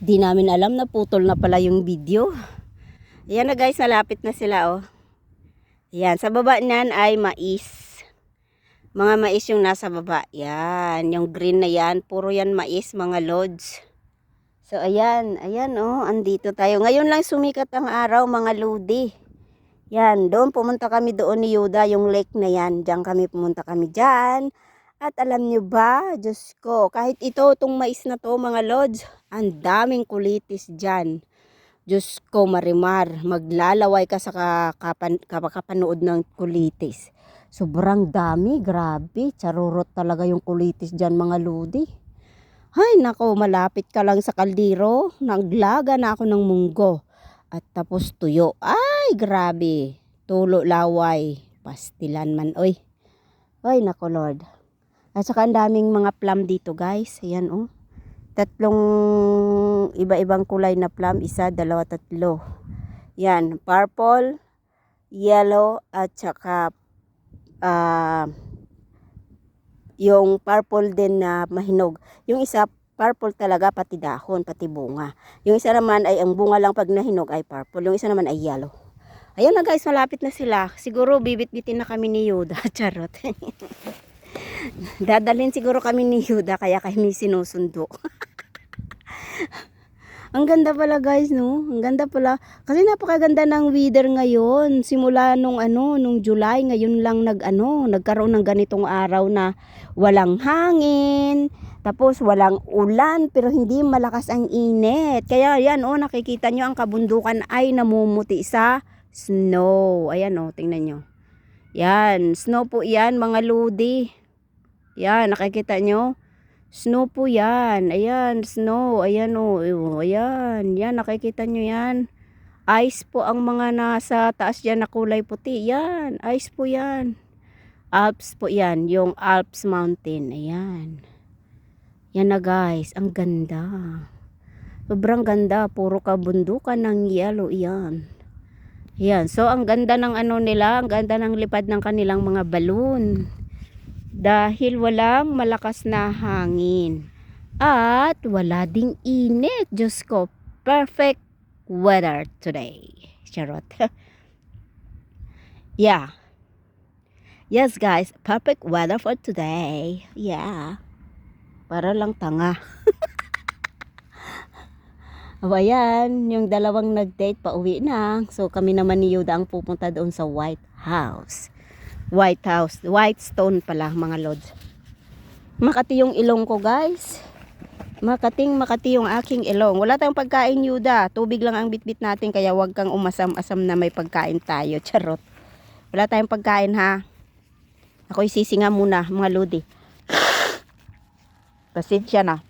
Di namin alam na putol na pala yung video. Ayan na guys, malapit na sila oh. Ayan, sa baba niyan ay mais. Mga mais yung nasa baba. Yan, yung green na yan. Puro yan mais, mga lods. So ayan, ayan oh, andito tayo. Ngayon lang sumikat ang araw mga lodi. Yan, doon pumunta kami doon ni Yuda, yung lake na yan. Diyan kami pumunta kami dyan. At alam nyo ba, Diyos ko, kahit ito, itong mais na to mga lods, ang daming kulitis dyan. Diyos ko, marimar, maglalaway ka sa kakapan, kapakapanood ng kulitis. Sobrang dami, grabe, charurot talaga yung kulitis dyan mga lodi. Ay, nako, malapit ka lang sa kaldero, naglaga na ako ng munggo. At tapos tuyo. Ay, grabe. Tulo laway. Pastilan man, oy. Ay, nako, Lord. At saka ang daming mga plum dito, guys. Ayan, oh. Tatlong iba-ibang kulay na plum. Isa, dalawa, tatlo. Yan, purple, yellow, at saka ah yung purple din na mahinog. Yung isa, purple talaga, pati dahon, pati bunga. Yung isa naman ay ang bunga lang pag nahinog ay purple. Yung isa naman ay yellow. Ayan na guys, malapit na sila. Siguro bibit-bitin na kami ni Yuda. Charot. Dadalhin siguro kami ni Yuda kaya kami sinusundo. Ang ganda pala guys, no? Ang ganda pala. Kasi napakaganda ng weather ngayon. Simula nung ano, nung July, ngayon lang nag ano, nagkaroon ng ganitong araw na walang hangin, tapos walang ulan, pero hindi malakas ang init. Kaya yan, oh, nakikita nyo ang kabundukan ay namumuti sa snow. Ayan, oh, tingnan nyo. Yan, snow po yan, mga ludi. Yan, nakikita nyo? Snow po yan. Ayan, snow. Ayan o. Oh. Ayan. Yan, nakikita nyo yan. Ice po ang mga nasa taas dyan na kulay puti. Yan, ice po yan. Alps po yan. Yung Alps Mountain. Ayan. Yan na guys. Ang ganda. Sobrang ganda. Puro kabundukan ng yellow. Yan. Yan. So, ang ganda ng ano nila. Ang ganda ng lipad ng kanilang mga balloon dahil walang malakas na hangin. At wala ding init. Diyos ko, perfect weather today. Charot. yeah. Yes guys, perfect weather for today. Yeah. Para lang tanga. O ayan, yung dalawang nag-date pa uwi na. So kami naman ni Yuda ang pupunta doon sa White House. White House. White stone pala mga lods. Makati yung ilong ko guys. Makating makati yung aking ilong. Wala tayong pagkain Yuda. Tubig lang ang bitbit natin kaya wag kang umasam-asam na may pagkain tayo. Charot. Wala tayong pagkain ha. Ako'y sisinga muna mga lodi. Pasensya na.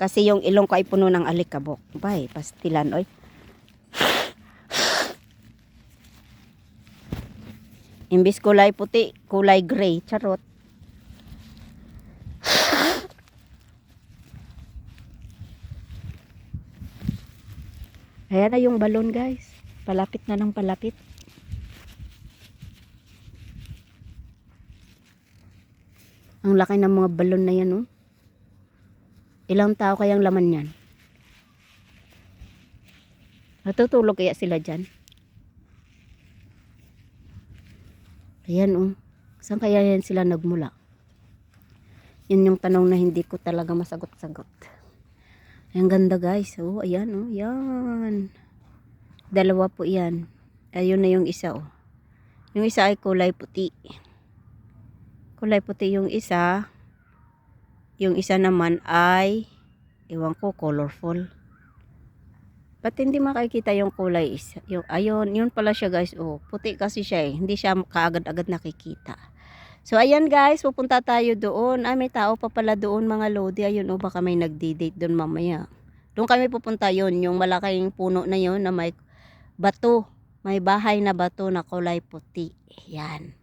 Kasi yung ilong ko ay puno ng alikabok. Bay, pastilan oy. Imbis kulay puti, kulay gray. Charot. Ayan na yung balon guys. Palapit na ng palapit. Ang laki ng mga balon na yan oh. Ilang tao kayang laman yan? Natutulog kaya sila dyan? Ayan oh. Saan kaya yan sila nagmula? Yun yung tanong na hindi ko talaga masagot-sagot. Ang ganda guys. Oh, ayan oh. Yan. Dalawa po yan. Ayun na yung isa oh. Yung isa ay kulay puti. Kulay puti yung isa. Yung isa naman ay iwan ko colorful. Ba't hindi makikita yung kulay? Yung, ayun, yun pala siya guys. Oh, puti kasi siya eh. Hindi siya kaagad-agad nakikita. So, ayan guys, pupunta tayo doon. Ay, may tao pa pala doon mga lodi. Ayun, oh, baka may nagdi-date doon mamaya. Doon kami pupunta yon yung malaking puno na yon na may bato. May bahay na bato na kulay puti. Yan.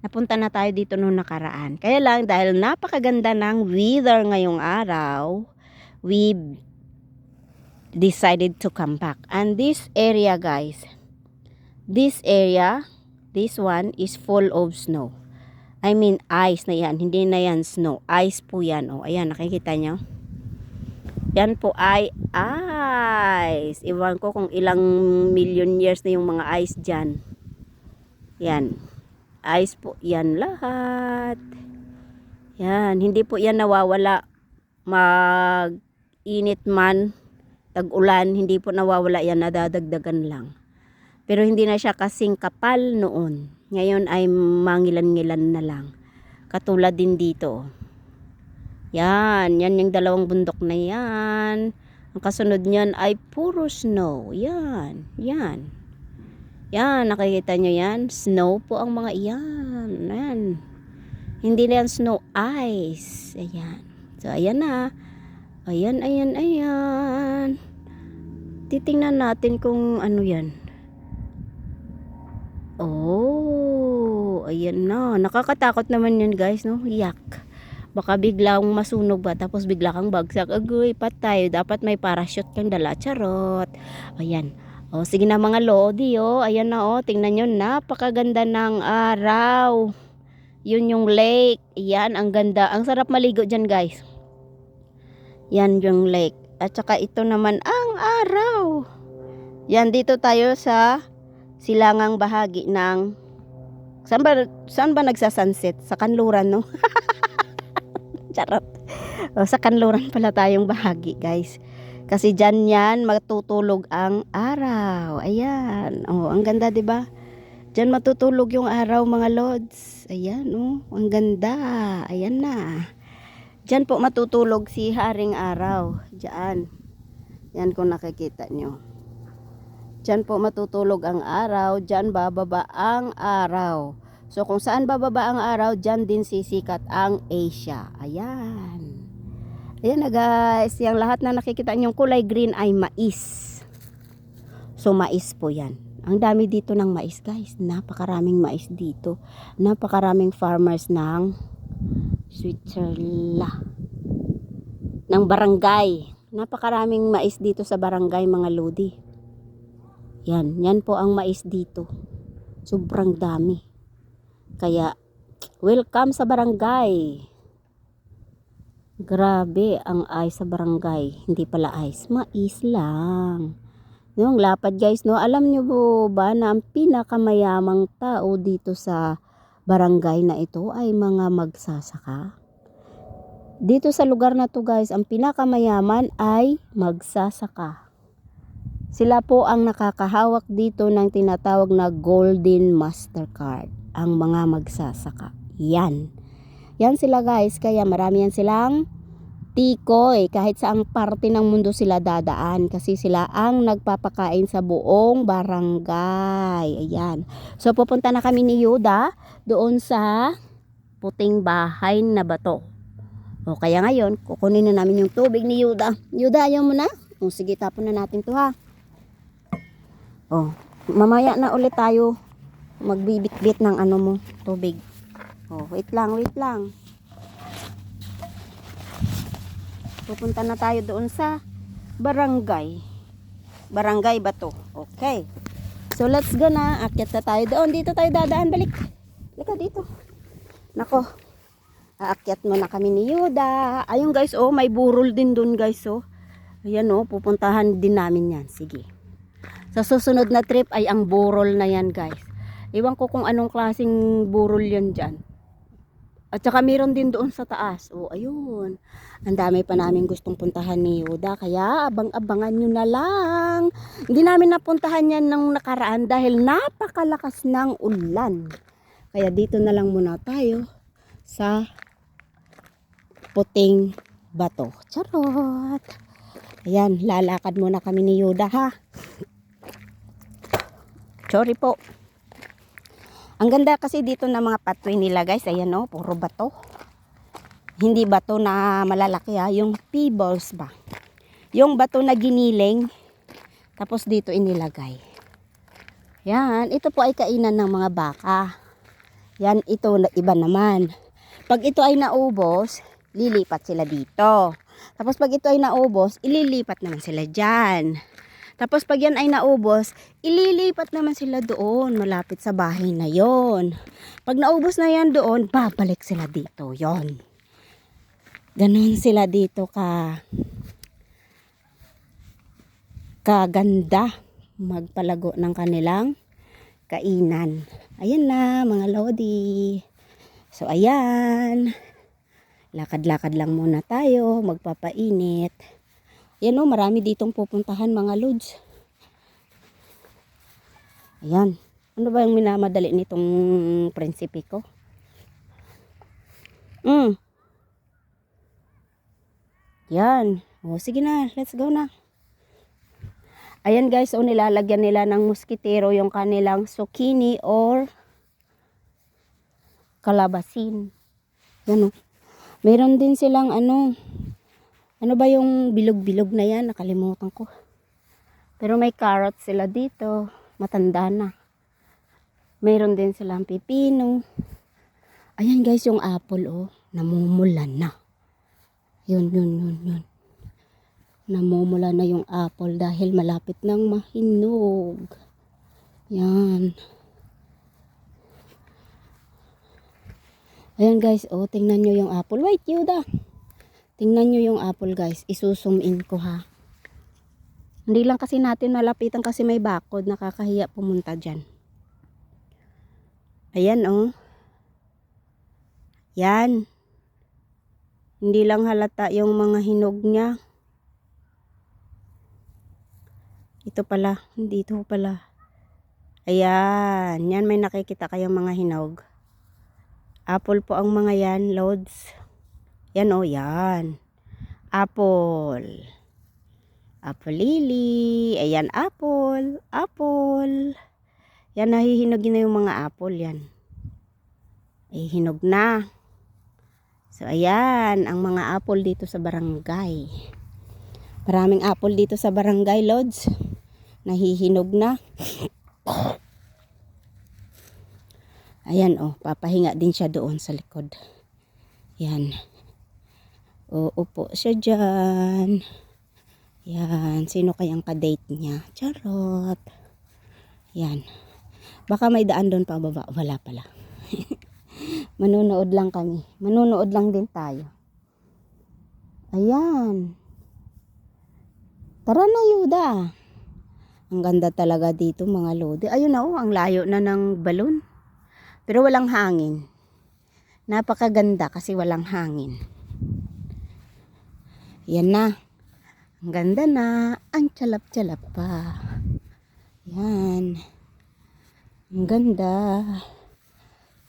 Napunta na tayo dito noong nakaraan. Kaya lang, dahil napakaganda ng weather ngayong araw, we decided to come back. And this area, guys, this area, this one is full of snow. I mean, ice na yan. Hindi na yan snow. Ice po yan. O, ayan, nakikita nyo? Yan po ay ice. Iwan ko kung ilang million years na yung mga ice dyan. Yan. Ice po yan lahat. Yan. Hindi po yan nawawala. Mag init man, tag-ulan, hindi po nawawala yan. Nadadagdagan lang. Pero hindi na siya kasing kapal noon. Ngayon ay mangilan-ngilan na lang. Katulad din dito. Yan, yan yung dalawang bundok na yan. Ang kasunod niyan ay puro snow. Yan, yan. Yan, nakikita nyo yan? Snow po ang mga iyan. Yan. Hindi na yan snow ice. Ayan. So, ayan na. Ayan, ayan, ayan. Titingnan natin kung ano yan. Oh, ayan na. Nakakatakot naman yan guys, no? Yak. Baka biglang masunog ba, tapos bigla kang bagsak. Agoy, patay. Dapat may parachute kang dala. Charot. Ayan. O, sige na mga lodi, oh. Ayan na, oh. Tingnan nyo, napakaganda ng araw. Yun yung lake. Yan, ang ganda. Ang sarap maligo dyan, guys. Yan yung lake. At saka ito naman ang araw. Yan, dito tayo sa silangang bahagi ng... Saan ba, saan ba nagsasunset? Sa kanluran, no? Charot. O, sa kanluran pala tayong bahagi, guys. Kasi dyan yan matutulog ang araw. Ayan. Oh, ang ganda, 'di ba? Diyan matutulog yung araw, mga lods. Ayan, oh. Ang ganda. Ayan na. Diyan po matutulog si Haring Araw. Diyan. Yan kung nakikita nyo. Diyan po matutulog ang araw. Diyan bababa ang araw. So kung saan bababa ang araw, diyan din sisikat ang Asia. Ayan. Ayan na guys, yung lahat na nakikita niyong kulay green ay mais. So mais po yan. Ang dami dito ng mais guys. Napakaraming mais dito. Napakaraming farmers ng Switzerland. Ng barangay. Napakaraming mais dito sa barangay mga lodi. Yan, yan po ang mais dito. Sobrang dami. Kaya, welcome sa barangay. Grabe ang ice sa barangay. Hindi pala ice, mais lang. Yung lapad guys, no? Alam nyo ba na ang pinakamayamang tao dito sa barangay na ito ay mga magsasaka? Dito sa lugar na to guys, ang pinakamayaman ay magsasaka. Sila po ang nakakahawak dito ng tinatawag na Golden Mastercard. Ang mga magsasaka. Yan. Yan sila guys, kaya marami yan silang tikoy kahit saang parte ng mundo sila dadaan kasi sila ang nagpapakain sa buong barangay. Ayan. So pupunta na kami ni Yuda doon sa puting bahay na bato. O kaya ngayon, kukunin na namin yung tubig ni Yuda. Yuda, ayaw mo na? O sige, tapon na natin to ha. O, mamaya na ulit tayo magbibit-bit ng ano mo, tubig. Oh, wait lang, wait lang. Pupunta na tayo doon sa barangay. Barangay ba to? Okay. So let's go na. Akyat na tayo doon. Dito tayo dadaan. Balik. Lika dito. Nako. Aakyat mo na kami ni Yuda. Ayun guys, oh, may burol din doon guys, oh. Ayan oh, pupuntahan din namin yan. Sige. Sa susunod na trip ay ang burol na yan guys. Iwan ko kung anong klaseng burol yan dyan. At saka meron din doon sa taas. O, ayun. Ang dami pa namin gustong puntahan ni Yuda. Kaya, abang-abangan nyo na lang. Hindi namin napuntahan yan ng nakaraan dahil napakalakas ng ulan. Kaya dito na lang muna tayo sa puting bato. Charot! Ayan, lalakad muna kami ni Yuda ha. Sorry po. Ang ganda kasi dito ng mga patway nila guys. Ayan o, puro bato. Hindi bato na malalaki ha. Yung pebbles ba. Yung bato na giniling. Tapos dito inilagay. Yan. Ito po ay kainan ng mga baka. Yan. Ito na iba naman. Pag ito ay naubos, lilipat sila dito. Tapos pag ito ay naubos, ililipat naman sila dyan. Tapos pag yan ay naubos, ililipat naman sila doon, malapit sa bahay na yon. Pag naubos na yan doon, babalik sila dito, yon. Ganon sila dito ka kaganda magpalago ng kanilang kainan. Ayan na mga lodi. So ayan. Lakad-lakad lang muna tayo, magpapainit. Ayan o, marami ditong pupuntahan mga lods. Ayan. Ano ba yung minamadali nitong prinsipe ko? Mm. Yan. O, sige na. Let's go na. Ayan guys, o nilalagyan nila ng muskitero yung kanilang zucchini or kalabasin. Yan o. Meron din silang ano, ano ba yung bilog-bilog na yan? Nakalimutan ko. Pero may carrot sila dito. Matanda na. Meron din silang pipino. Ayan guys, yung apple oh. Namumulan na. Yun, yun, yun, yun. Namumula na yung apple dahil malapit nang mahinog. Yan. Ayan guys, oh, tingnan nyo yung apple. Wait, Yuda. Tingnan nyo yung apple guys. Isusum in ko ha. Hindi lang kasi natin malapitan kasi may bakod. Nakakahiya pumunta dyan. Ayan oh. Yan. Hindi lang halata yung mga hinog niya. Ito pala. Dito pala. Ayan. Yan may nakikita kayong mga hinog. Apple po ang mga yan, loads. Yan oh, yan. Apple. Apple lily. Ayan, apple. Apple. Yan, nahihinog na yung mga apple yan. Ay, hinog na. So, ayan, ang mga apple dito sa barangay. Maraming apple dito sa barangay, loads. Nahihinog na. Ayan, oh, papahinga din siya doon sa likod. Yan. O, upo siya dyan. Yan. Sino kayang ka-date niya? Charot. Yan. Baka may daan doon pa baba. Wala pala. Manunood lang kami. Manunood lang din tayo. Ayan. Tara na, Yuda. Ang ganda talaga dito, mga lodi. Ayun na, oh, ang layo na ng balon. Pero walang hangin. Napakaganda kasi walang hangin. Yan na. Ang ganda na. Ang tsalap-tsalap pa. Yan. Ang ganda.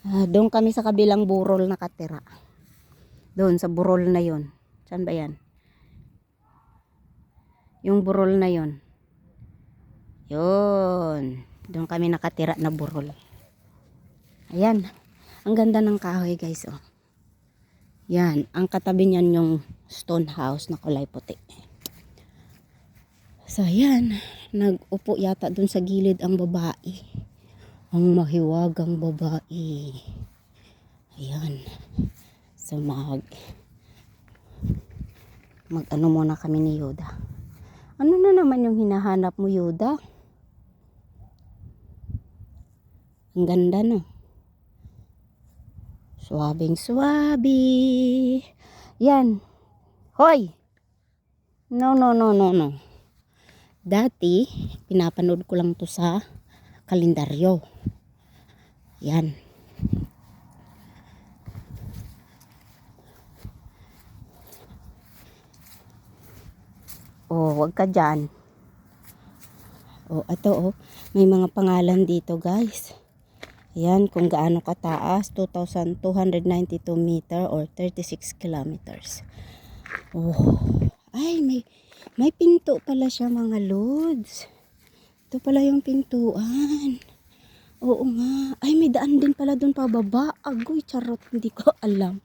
Ah, doon kami sa kabilang burol nakatira. Doon sa burol na yon. Saan ba yan? Yung burol na yon. Yun. Doon kami nakatira na burol. Ayan. Ang ganda ng kahoy guys. Oh. Yan. Ang katabi niyan yung stone house na kulay puti. So ayan. Nag-upo yata dun sa gilid ang babae. Ang mahiwagang babae. Ayan. So mag mag ano muna kami ni Yoda. Ano na naman yung hinahanap mo Yoda? Ang ganda no. Suwabing suwabi. Yan. Hoy! No, no, no, no, no. Dati, pinapanood ko lang to sa kalendaryo. Yan. Oh, wag ka dyan. Oh, ito oh. May mga pangalan dito guys. Yan, kung gaano kataas, 2,292 meter or 36 kilometers. Oh, ay, may, may pinto pala siya mga lods. Ito pala yung pintuan. Oo nga. Ay, may daan din pala dun pababa. Agoy, charot. Hindi ko alam.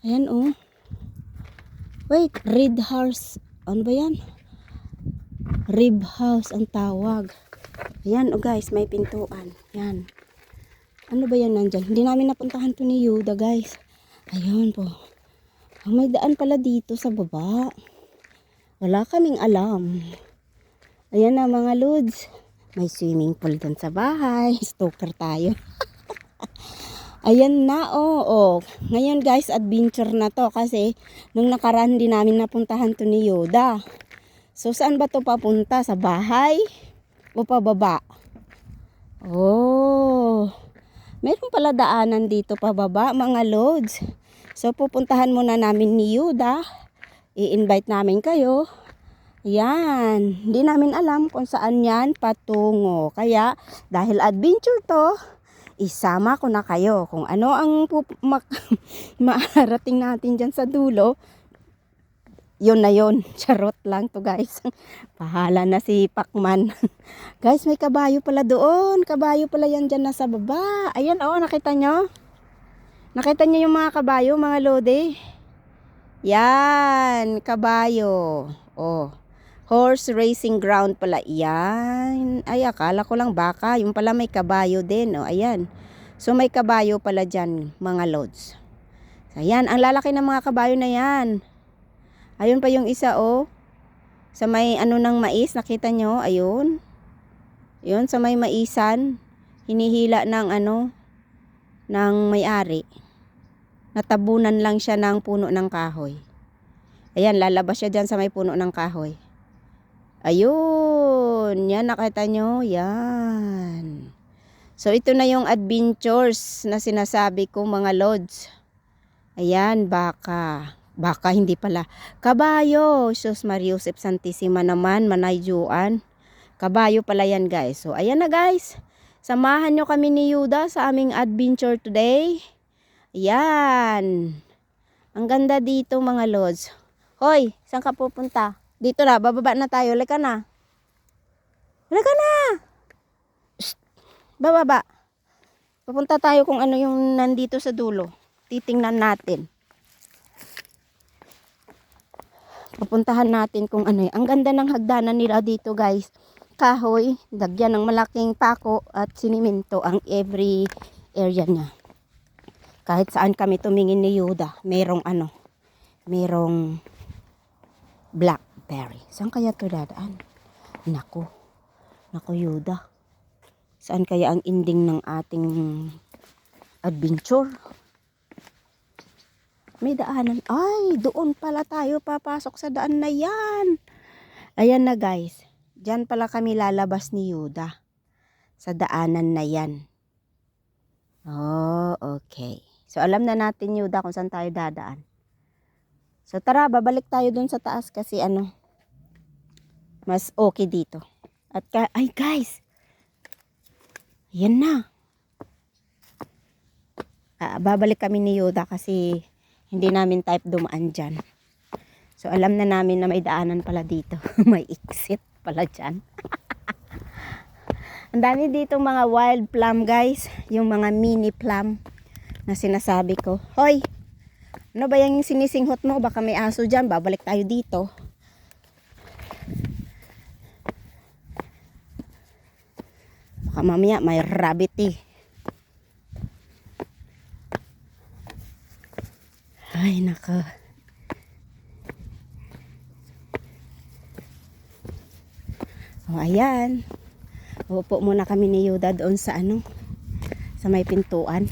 Ayan, oh. Wait, Red House. Ano ba yan? Rib House ang tawag. Ayan, oh guys, may pintuan. Yan. Ano ba yan nandyan? Hindi namin napuntahan to ni Yuda, guys. Ayun po. Oh, may daan pala dito sa baba. Wala kaming alam. Ayan na mga lods. May swimming pool dun sa bahay. Stalker tayo. Ayan na, oh, oh. Ngayon guys, adventure na to kasi nung nakaraan din namin napuntahan to ni Yoda. So, saan ba to papunta? Sa bahay? O pababa? Oh, meron pala daanan dito pababa, mga loads. So, pupuntahan muna namin ni Yuda. I-invite namin kayo. Yan. Hindi namin alam kung saan yan patungo. Kaya, dahil adventure to, isama ko na kayo kung ano ang maarating natin dyan sa dulo. Yun na yun. Charot lang to guys. Pahala na si Pacman. guys, may kabayo pala doon. Kabayo pala yan dyan nasa baba. Ayan, oh, nakita nyo? Nakita nyo yung mga kabayo, mga lode? Yan, kabayo. Oh, horse racing ground pala. Yan. Ay, akala ko lang baka. Yung pala may kabayo din. Oh, ayan. So, may kabayo pala dyan, mga loads. Ayan, ang lalaki ng mga kabayo na yan. Ayun pa yung isa, oh. Sa may ano ng mais, nakita nyo? Ayun. Yun, sa may maisan. Hinihila ng ano, ng may-ari. Natabunan lang siya ng puno ng kahoy. Ayan, lalabas siya dyan sa may puno ng kahoy. Ayun, yan nakita nyo, yan. So, ito na yung adventures na sinasabi ko mga lods. Ayan, baka. Baka hindi pala. Kabayo. Sus Mariusep Santissima naman, manayjuan. Kabayo pala yan guys. So, ayan na guys. Samahan nyo kami ni Yuda sa aming adventure today. Ayan. Ang ganda dito mga lods. Hoy, saan ka pupunta? Dito na, bababa na tayo. Lika na. Lika na! Shh. Bababa. Pupunta tayo kung ano yung nandito sa dulo. Titingnan natin. Pupuntahan natin kung ano yun. Ang ganda ng hagdanan nila dito guys. Kahoy, lagyan ng malaking pako at siniminto ang every area niya. Kahit saan kami tumingin ni Yuda, merong ano, merong blackberry. Saan kaya to dadaan? Naku, naku Yuda. Saan kaya ang ending ng ating adventure? May daanan. Ay, doon pala tayo papasok sa daan na yan. Ayan na guys. Diyan pala kami lalabas ni Yuda. Sa daanan na yan. Oh, okay. So, alam na natin Yuda kung saan tayo dadaan. So, tara, babalik tayo dun sa taas kasi ano, mas okay dito. At, ay guys, yan na. Ah, babalik kami ni Yuda kasi hindi namin type dumaan dyan. So, alam na namin na may daanan pala dito. may exit pala dyan. Ang dami dito mga wild plum guys. Yung mga mini plum na sinasabi ko. Hoy! Ano ba yung sinisinghot mo? Baka may aso dyan. Babalik tayo dito. Baka mamaya may rabbit eh. Ay, naka. O, ayan. Upo muna kami ni Yuda doon sa ano, sa may pintuan.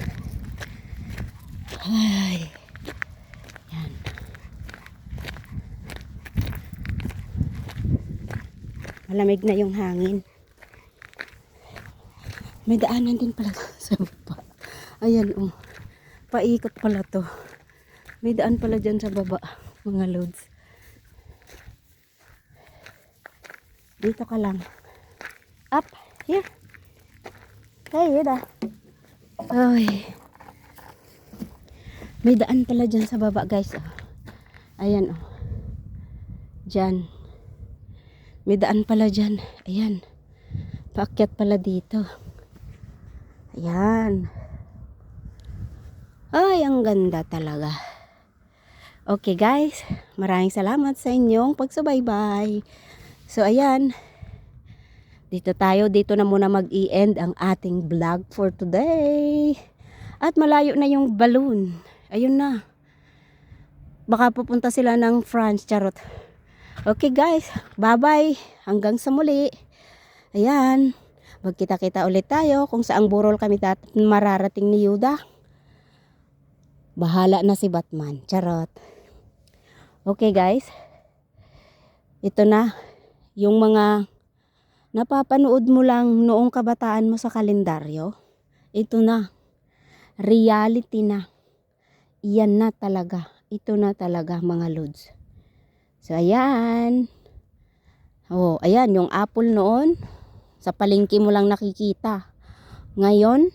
Ay. Yan. Malamig na yung hangin. May daanan din pala sa baba. Ayan, oh. Paikot pala to. May daan pala dyan sa baba, mga loads. Dito ka lang. Up, here. Hey, Yuda. Ay. May daan pala dyan sa baba, guys. Oh. Ayan, oh. Dyan. May daan pala dyan. Ayan. Paakyat pala dito. Ayan. Ay, ang ganda talaga. Okay guys, maraming salamat sa inyong pagsubaybay. So ayan, dito tayo, dito na muna mag-i-end ang ating vlog for today. At malayo na yung balloon. Ayun na. Baka pupunta sila ng France, charot. Okay guys, bye-bye. Hanggang sa muli. Ayan, magkita-kita ulit tayo kung saang burol kami mararating ni Yuda. Bahala na si Batman. Charot. Okay guys. Ito na. yung mga napapanood mo lang noong kabataan mo sa kalendaryo, ito na. Reality na. Iyan na talaga. Ito na talaga mga lods. So, ayan. Oh, ayan, yung apple noon, sa palengke mo lang nakikita. Ngayon,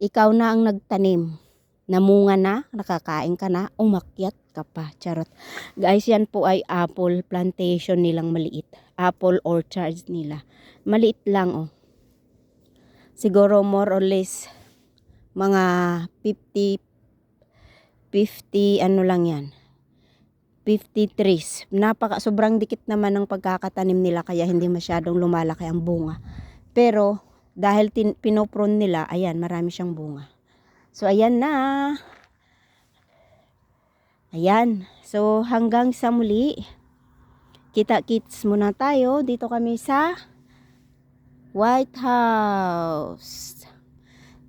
ikaw na ang nagtanim. Namunga na, nakakain ka na, umakyat ka pa. Charot. Guys, yan po ay apple plantation nilang maliit. Apple orchards nila. Maliit lang, oh. Siguro more or less, mga 50, 50, ano lang yan. 50 trees. Napaka, sobrang dikit naman ng pagkakatanim nila kaya hindi masyadong lumalaki ang bunga. Pero, dahil tin, pinopron nila, ayan, marami siyang bunga. So, ayan na. Ayan. So, hanggang sa muli. Kita-kits muna tayo. Dito kami sa White House.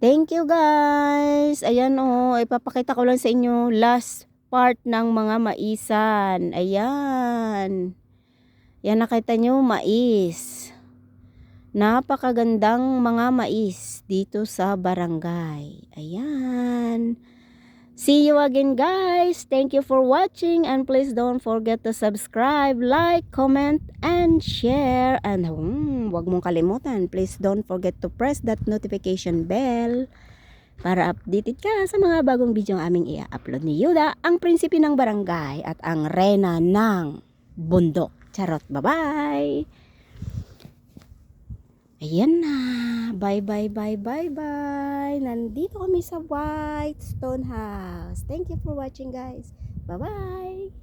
Thank you guys. Ayan oh, ipapakita ko lang sa inyo last part ng mga maisan. Ayan. Yan nakita nyo, mais. Napakagandang mga mais dito sa barangay. Ayan. See you again guys. Thank you for watching and please don't forget to subscribe, like, comment, and share. And hmm, wag mong kalimutan, please don't forget to press that notification bell para updated ka sa mga bagong video ang aming i-upload ni Yuda, ang prinsipe ng barangay at ang rena ng bundok. Charot, bye-bye! Ayan na. Bye, bye, bye, bye, bye. Nandito kami sa White Stone House. Thank you for watching, guys. Bye-bye.